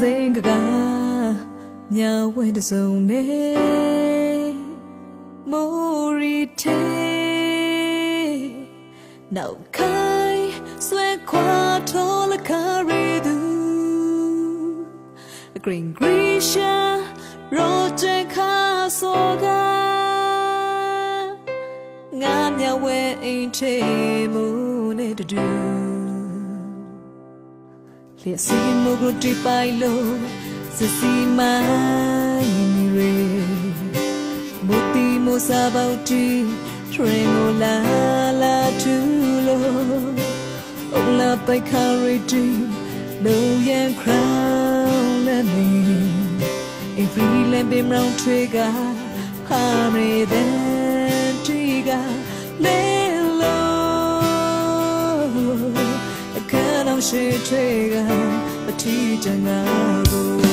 စိန်ကကညာဝဲတစုံနေမိုရီတေနောက်ခိုင်ဆွဲခွာထောလခရီသူ Green Grisha Roger Kasoga ငါမြဝဲအိမ်ထဲမူနဲ့တူ လျက်စီမုဂတိပိုင်လို့စစီမိုင်းရီမူတီမူစာပေါတီထရင်ကိုလာလာတူလို့အလာပိုက်ခရီတီလိုရန်ခရောင်းလက်မီ Every lamp in round trigger Harmony then trigger Lelo kind of shit trigger A teacher now စုံ